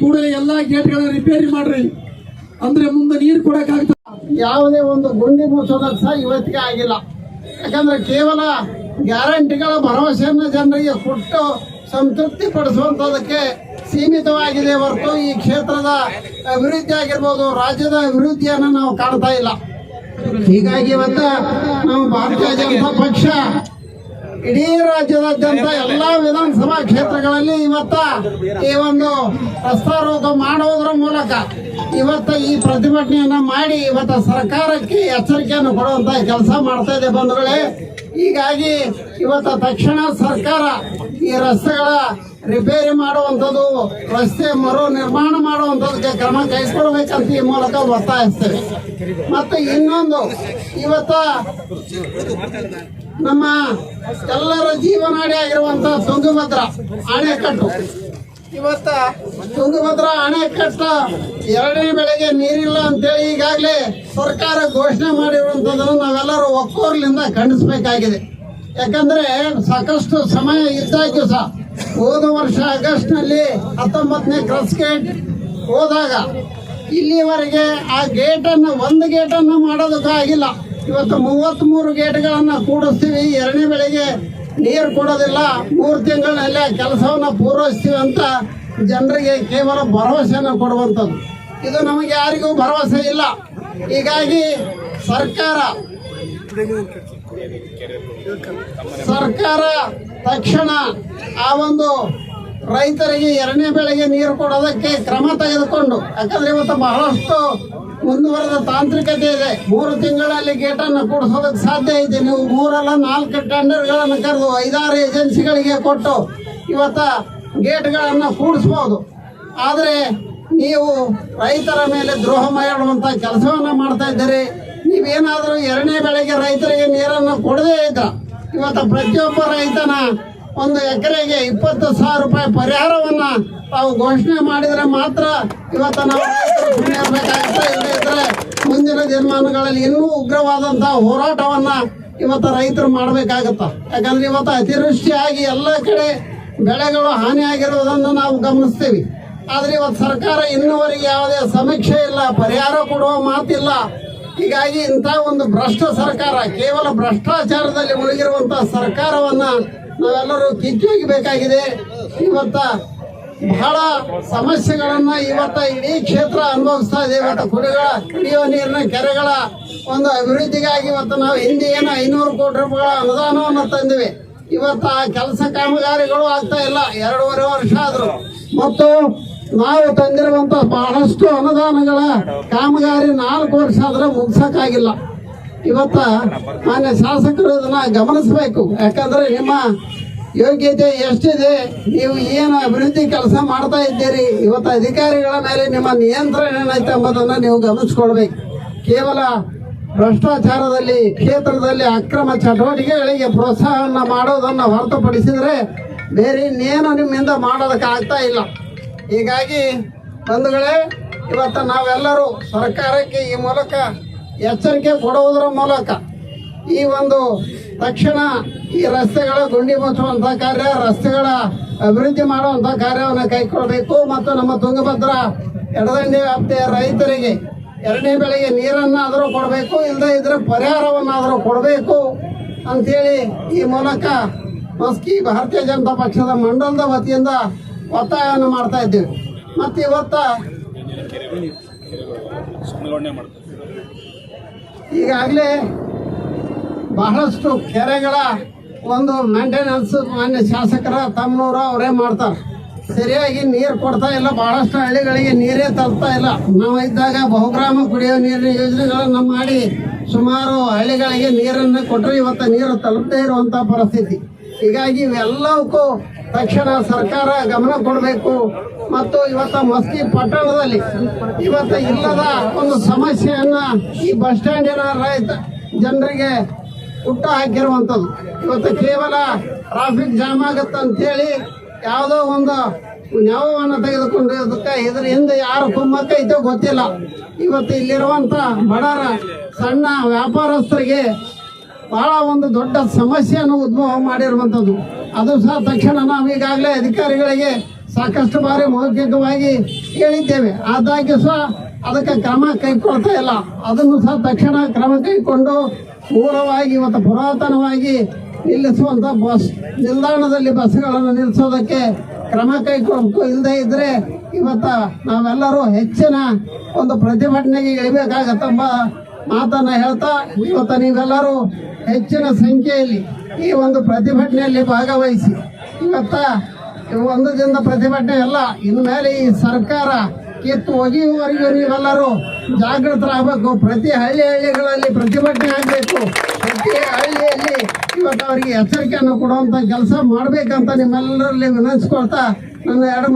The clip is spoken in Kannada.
ಕೂಡಲೇ ಎಲ್ಲಾ ಗೇಟ್ಗಳನ್ನ ರಿಪೇರಿ ಮಾಡ್ರಿ. ಅಂದ್ರೆ ಮುಂದೆ ನೀರು ಕೊಡಕ್ಕಾಗ್ತದೆ ಯಾವುದೇ ಒಂದು ಗುಂಡಿ ಮುಚ್ಚೋದ ಸಹ ಇವತ್ತಿಗೆ ಆಗಿಲ್ಲ. ಯಾಕಂದ್ರೆ ಕೇವಲ ಗ್ಯಾರಂಟಿಗಳ ಭರವಸೆಯನ್ನು ಜನರಿಗೆ ಕೊಟ್ಟು ಸಂತೃಪ್ತಿ ಪಡಿಸುವಂಥದಕ್ಕೆ ಸೀಮಿತವಾಗಿದೆ ಹೊರತು ಈ ಕ್ಷೇತ್ರದ ಅಭಿವೃದ್ಧಿ ಆಗಿರ್ಬೋದು, ರಾಜ್ಯದ ಅಭಿವೃದ್ಧಿಯನ್ನು ನಾವು ಕಾಣ್ತಾ ಇಲ್ಲ. ಹೀಗಾಗಿ ಇವತ್ತು ನಾವು ಭಾರತೀಯ ಜನತಾ ಪಕ್ಷ ಇಡೀ ರಾಜ್ಯದಾದ್ಯಂತ ಎಲ್ಲಾ ವಿಧಾನಸಭಾ ಕ್ಷೇತ್ರಗಳಲ್ಲಿ ಇವತ್ತ ಈ ಒಂದು ರಸ್ತಾರೋಪ ಮಾಡುವುದರ ಮೂಲಕ ಇವತ್ತ ಈ ಪ್ರತಿಭಟನೆಯನ್ನ ಮಾಡಿ ಇವತ್ತ ಸರ್ಕಾರಕ್ಕೆ ಎಚ್ಚರಿಕೆಯನ್ನು ಕೊಡುವಂತ ಕೆಲಸ ಮಾಡ್ತಾ ಇದೆ ಬಂಧುಗಳೇ. ಹೀಗಾಗಿ ಇವತ್ತು ತಕ್ಷಣ ಸರ್ಕಾರ ಈ ರಸ್ತೆಗಳ ರಿಪೇರಿ ಮಾಡುವಂಥದ್ದು, ರಸ್ತೆ ಮರು ನಿರ್ಮಾಣ ಮಾಡುವಂಥದ್ದಕ್ಕೆ ಕ್ರಮ ಕೈಗೊಳ್ಳಬೇಕಂತ ಈ ಮೂಲಕ ಒತ್ತಾಯಿಸ್ತೇವೆ. ಮತ್ತು ಇನ್ನೊಂದು, ಇವತ್ತ ನಮ್ಮ ಎಲ್ಲರ ಜೀವನಾಡಿ ಆಗಿರುವಂಥ ತುಂಗಭದ್ರ ಅಣೆಕಟ್ಟು. ಇವತ್ತ ತುಂಗಭದ್ರ ಅಣೆಕಟ್ಟು ಎರಡನೇ ಬೆಳೆಗೆ ನೀರಿಲ್ಲ ಅಂತೇಳಿ ಈಗಾಗಲೇ ಸರ್ಕಾರ ಘೋಷಣೆ ಮಾಡಿರುವಂಥದ್ದನ್ನು ನಾವೆಲ್ಲರೂ ಒಕ್ಕೋರ್ಲಿಂದ ಖಂಡಿಸಬೇಕಾಗಿದೆ. ಯಾಕಂದ್ರೆ ಸಾಕಷ್ಟು ಸಮಯ ಇದ್ದಾಗ್ಯೂ ಸಹ ಹೋದ ವರ್ಷ ಆಗಸ್ಟ್ನಲ್ಲಿ ಹತ್ತೊಂಬತ್ತನೇ ಕ್ರಸ್ ಗೇಟ್ ಹೋದಾಗ ಇಲ್ಲಿವರೆಗೆ ಆ ಗೇಟನ್ನು ಒಂದು ಗೇಟನ್ನು ಮಾಡೋದಕ್ಕೂ ಆಗಿಲ್ಲ. ಇವತ್ತು ಮೂವತ್ತ್ಮೂರು ಗೇಟ್ಗಳನ್ನು ಕೂಡಿಸ್ತೀವಿ. ಎರಡನೇ ಬೆಳೆಗೆ ನೀರು ಕೊಡೋದಿಲ್ಲ. ಮೂರು ತಿಂಗಳಿನಲ್ಲೇ ಕೆಲಸವನ್ನು ಪೂರೈಸ್ತೀವಿ ಅಂತ ಜನರಿಗೆ ಕೇವಲ ಭರವಸೆಯನ್ನು ಕೊಡುವಂಥದ್ದು. ಇದು ನಮಗೆ ಯಾರಿಗೂ ಭರವಸೆ ಇಲ್ಲ. ಹೀಗಾಗಿ ಸರ್ಕಾರ ಸರ್ಕಾರ ತಕ್ಷಣ ಆ ಒಂದು ರೈತರಿಗೆ ಎರಡನೇ ಬೆಳೆಗೆ ನೀರು ಕೊಡೋದಕ್ಕೆ ಕ್ರಮ ತೆಗೆದುಕೊಂಡು, ಯಾಕಂದ್ರೆ ಇವತ್ತು ಬಹಳಷ್ಟು ಮುಂದುವರೆದ ತಾಂತ್ರಿಕತೆ ಇದೆ. ಮೂರು ತಿಂಗಳಲ್ಲಿ ಗೇಟನ್ನು ಕೊಡಿಸೋದಕ್ಕೆ ಸಾಧ್ಯ ಇದೆ. ನೀವು ಮೂರಲ್ಲ ನಾಲ್ಕು ಟೆಂಡರ್ಗಳನ್ನು ಕರೆದು ಐದಾರು ಏಜೆನ್ಸಿಗಳಿಗೆ ಕೊಟ್ಟು ಇವತ್ತ ಗೇಟ್ಗಳನ್ನು ಕೂಡಿಸ್ಬೋದು. ಆದರೆ ನೀವು ರೈತರ ಮೇಲೆ ದ್ರೋಹ ಮಾಡುವಂಥ ಕೆಲಸವನ್ನು ಮಾಡ್ತಾ ಇದ್ದೀರಿ. ನೀವೇನಾದರೂ ಎರಡನೇ ಬೆಳೆಗೆ ರೈತರಿಗೆ ನೀರನ್ನು ಕೊಡದೇ ಇದ್ದ, ಇವತ್ತು ಪ್ರತಿಯೊಬ್ಬ ರೈತನ ಒಂದು ಎಕರೆಗೆ ಇಪ್ಪತ್ತು ಸಾವಿರ ರೂಪಾಯಿ ಪರಿಹಾರವನ್ನ ತಾವು ಘೋಷಣೆ ಮಾಡಿದ್ರೆ ಮಾತ್ರ ಇವತ್ತು ನಾವು ಇರ್ಬೇಕಾಗುತ್ತೆ. ಇಲ್ಲದಿದ್ರೆ ಮುಂದಿನ ದಿನಮಾನಗಳಲ್ಲಿ ಇನ್ನೂ ಉಗ್ರವಾದಂತಹ ಹೋರಾಟವನ್ನ ಇವತ್ತು ರೈತರು ಮಾಡಬೇಕಾಗತ್ತ. ಯಾಕಂದ್ರೆ ಇವತ್ತು ಅತಿವೃಷ್ಟಿಯಾಗಿ ಎಲ್ಲ ಕಡೆ ಬೆಳೆಗಳು ಹಾನಿಯಾಗಿರುವುದನ್ನು ನಾವು ಗಮನಿಸ್ತೀವಿ. ಆದರೆ ಇವತ್ತು ಸರ್ಕಾರ ಇನ್ನುವರೆಗೆ ಯಾವುದೇ ಸಮೀಕ್ಷೆ ಇಲ್ಲ, ಪರಿಹಾರ ಕೊಡುವ ಮಾತಿಲ್ಲ. ಹೀಗಾಗಿ ಇಂಥ ಒಂದು ಭ್ರಷ್ಟ ಸರ್ಕಾರ, ಕೇವಲ ಭ್ರಷ್ಟಾಚಾರದಲ್ಲಿ ಮುಳುಗಿರುವಂತಹ ಸರ್ಕಾರವನ್ನ ನಾವೆಲ್ಲರೂ ಕಿತ್ತೊಯ್ಯಬೇಕಾಗಿದೆ ಇವತ್ತ ಬಹಳ ಸಮಸ್ಯೆಗಳನ್ನ ಇವತ್ತ ಇಡೀ ಕ್ಷೇತ್ರ ಅನುಭವಿಸ್ತಾ ಇದೆ. ಇವತ್ತು ಕುಡಿಗಳ ಕುಡಿಯುವ ನೀರಿನ ಕೆರೆಗಳ ಒಂದು ಅಭಿವೃದ್ಧಿಗಾಗಿ ಇವತ್ತು ನಾವು ಹಿಂದೆ ಏನು ಐನೂರು ಕೋಟಿ ರೂಪಾಯಿಗಳ ಅನುದಾನವನ್ನು ತಂದಿವೆ. ಇವತ್ತು ಆ ಕೆಲಸ ಕಾಮಗಾರಿಗಳು ಆಗ್ತಾ ಇಲ್ಲ. ಎರಡೂವರೆ ವರ್ಷ ಆದ್ರು. ಮತ್ತು ನಾವು ತಂದಿರುವಂತ ಬಹಳಷ್ಟು ಅನುದಾನಗಳ ಕಾಮಗಾರಿ ನಾಲ್ಕು ವರ್ಷ ಆದ್ರೆ ಮುಗ್ಸಕ್ಕಾಗಿಲ್ಲ. ಇವತ್ತ ಮಾನ್ಯ ಶಾಸಕರು ಇದನ್ನ ಗಮನಿಸಬೇಕು. ಯಾಕಂದ್ರೆ ನಿಮ್ಮ ಯೋಗ್ಯತೆ ಎಷ್ಟಿದೆ, ನೀವು ಏನು ಅಭಿವೃದ್ಧಿ ಕೆಲಸ ಮಾಡ್ತಾ ಇದ್ದೀರಿ, ಇವತ್ತು ಅಧಿಕಾರಿಗಳ ಮೇಲೆ ನಿಮ್ಮ ನಿಯಂತ್ರಣ ಏನೈತೆ ಎಂಬುದನ್ನು ನೀವು ಗಮನಿಸ್ಕೊಳ್ಬೇಕು. ಕೇವಲ ಭ್ರಷ್ಟಾಚಾರದಲ್ಲಿ, ಕ್ಷೇತ್ರದಲ್ಲಿ ಅಕ್ರಮ ಚಟುವಟಿಕೆಗಳಿಗೆ ಪ್ರೋತ್ಸಾಹವನ್ನು ಮಾಡೋದನ್ನು ಹೊರತುಪಡಿಸಿದರೆ ಬೇರೆ ಇನ್ನೇನು ನಿಮ್ಮಿಂದ ಮಾಡೋದಕ್ಕೆ ಆಗ್ತಾ ಇಲ್ಲ. ಹೀಗಾಗಿ ಬಂಧುಗಳೇ, ಇವತ್ತು ನಾವೆಲ್ಲರೂ ಸರ್ಕಾರಕ್ಕೆ ಈ ಮೂಲಕ ಎಚ್ಚರಿಕೆ ಕೊಡುವುದರ ಮೂಲಕ ಈ ಒಂದು ತಕ್ಷಣ ಈ ರಸ್ತೆಗಳ ಗುಂಡಿ ಮುಚ್ಚುವಂಥ ಕಾರ್ಯ, ರಸ್ತೆಗಳ ಅಭಿವೃದ್ಧಿ ಮಾಡುವಂಥ ಕಾರ್ಯವನ್ನು ಕೈಗೊಳ್ಳಬೇಕು ಮತ್ತು ನಮ್ಮ ತುಂಗಭದ್ರ ಎಡದಂಡೆ ವ್ಯಾಪ್ತಿಯ ರೈತರಿಗೆ ಎರಡನೇ ಬೆಳೆಗೆ ನೀರನ್ನಾದರೂ ಕೊಡಬೇಕು ಇಲ್ಲದೇ ಇದ್ರೆ ಪರಿಹಾರವನ್ನಾದರೂ ಕೊಡಬೇಕು ಅಂಥೇಳಿ ಈ ಮೂಲಕ ಮಸ್ಕಿ ಭಾರತೀಯ ಜನತಾ ಪಕ್ಷದ ಮಂಡಲದ ವತಿಯಿಂದ ಒತ್ತಾಯವನ್ನು ಮಾಡ್ತಾ ಇದ್ದೇವೆ. ಮತ್ತು ಇವತ್ತ ಈಗಾಗಲೇ ಬಹಳಷ್ಟು ಕೆರೆಗಳ ಒಂದು ಮೇಂಟೆನೆನ್ಸ್ ಮಾನ್ಯ ಶಾಸಕರ ತಮ್ಮನವರು ಅವರೇ ಮಾಡ್ತಾರೆ. ಸರಿಯಾಗಿ ನೀರು ಕೊಡ್ತಾ ಇಲ್ಲ, ಬಹಳಷ್ಟು ಹಳ್ಳಿಗಳಿಗೆ ನೀರೇ ತಲುಪ್ತಾ ಇಲ್ಲ. ನಾವು ಇದ್ದಾಗ ಬಹುಗ್ರಾಮ ಕುಡಿಯೋ ನೀರಿನ ಯೋಜನೆಗಳನ್ನು ಮಾಡಿ ಸುಮಾರು ಹಳ್ಳಿಗಳಿಗೆ ನೀರನ್ನು ಕೊಟ್ಟರೆ. ಇವತ್ತು ನೀರು ತಲುಪದೇ ಇರುವಂಥ ಪರಿಸ್ಥಿತಿ. ಹೀಗಾಗಿ ಇವೆಲ್ಲವಕ್ಕೂ ತಕ್ಷಣ ಸರ್ಕಾರ ಗಮನ ಕೊಡಬೇಕು. ಮತ್ತು ಇವತ್ತ ಮಸ್ಕಿ ಪಟ್ಟಣದಲ್ಲಿ ಇವತ್ತು ಇಲ್ಲದ ಒಂದು ಸಮಸ್ಯೆಯನ್ನ ಈ ಬಸ್ ಸ್ಟ್ಯಾಂಡಿನ ರೈತ ಜನರಿಗೆ ಹುಟ್ಟು ಹಾಕಿರುವಂಥದ್ದು. ಇವತ್ತು ಕೇವಲ ಟ್ರಾಫಿಕ್ ಜಾಮ್ ಆಗುತ್ತೆ ಅಂತೇಳಿ ಯಾವುದೋ ಒಂದು ನ್ಯಾಯವನ್ನು ತೆಗೆದುಕೊಂಡು ಇದಕ್ಕೆ ಇದ್ರ ಹಿಂದೆ ಯಾರು ಕುಮ್ಮಕ್ಕ ಇದೋ ಗೊತ್ತಿಲ್ಲ. ಇವತ್ತು ಇಲ್ಲಿರುವಂತ ಬಡರ ಸಣ್ಣ ವ್ಯಾಪಾರಸ್ಥರಿಗೆ ಬಹಳ ಒಂದು ದೊಡ್ಡ ಸಮಸ್ಯೆಯನ್ನು ಉದ್ಭವ ಮಾಡಿರುವಂಥದ್ದು. ಅದು ಸಹ ತಕ್ಷಣ ನಾವು ಈಗಾಗಲೇ ಅಧಿಕಾರಿಗಳಿಗೆ ಸಾಕಷ್ಟು ಬಾರಿ ಮೌಖಿಕವಾಗಿ ಹೇಳಿದ್ದೇವೆ. ಆದಾಗ್ಯೂ ಸಹ ಅದಕ್ಕೆ ಕ್ರಮ ಕೈಗೊಳ್ತಾ ಇಲ್ಲ. ಅದನ್ನು ಸಹ ತಕ್ಷಣ ಕ್ರಮ ಕೈಗೊಂಡು ಪೂರ್ವವಾಗಿ ಇವತ್ತು ಪುರಾತನವಾಗಿ ನಿಲ್ಲಿಸುವಂಥ ಬಸ್, ನಿಲ್ದಾಣದಲ್ಲಿ ಬಸ್ಗಳನ್ನು ನಿಲ್ಲಿಸೋದಕ್ಕೆ ಕ್ರಮ ಕೈಗೊಳ್ಬೇಕು ಇಲ್ಲದೆ ಇದ್ದರೆ ಇವತ್ತು ನಾವೆಲ್ಲರೂ ಹೆಚ್ಚಿನ ಒಂದು ಪ್ರತಿಭಟನೆಗೆ ಇಳಿಬೇಕಾಗತ್ತೆಂಬ ಮಾತನ್ನ ಹೇಳ್ತಾ, ಇವತ್ತು ನೀವೆಲ್ಲರೂ ಹೆಚ್ಚಿನ ಸಂಖ್ಯೆಯಲ್ಲಿ ಈ ಒಂದು ಪ್ರತಿಭಟನೆಯಲ್ಲಿ ಭಾಗವಹಿಸಿ. ಇವತ್ತ ಒಂದು ದಿನದ ಪ್ರತಿಭಟನೆ ಅಲ್ಲ ಇನ್ಮೇಲೆ ಈ ಸರ್ಕಾರ ಕಿತ್ತು ಒಗೆಯುವವರೆಗೂ ನೀವೆಲ್ಲರೂ ಜಾಗೃತರಾಗಬೇಕು. ಪ್ರತಿ ಹಳ್ಳಿ ಹಳ್ಳಿಗಳಲ್ಲಿ ಪ್ರತಿಭಟನೆ ಆಗಬೇಕು. ಪ್ರತಿ ಹಳ್ಳಿಯಲ್ಲಿ ಇವತ್ತು ಅವರಿಗೆ ಎಚ್ಚರಿಕೆಯನ್ನು ಕೊಡುವಂಥ ಕೆಲಸ ಮಾಡಬೇಕಂತ ನಿಮ್ಮೆಲ್ಲರಲ್ಲಿ ವಿನಂತಿಸ್ಕೊಳ್ತಾ ನನ್ನ ಎರಡು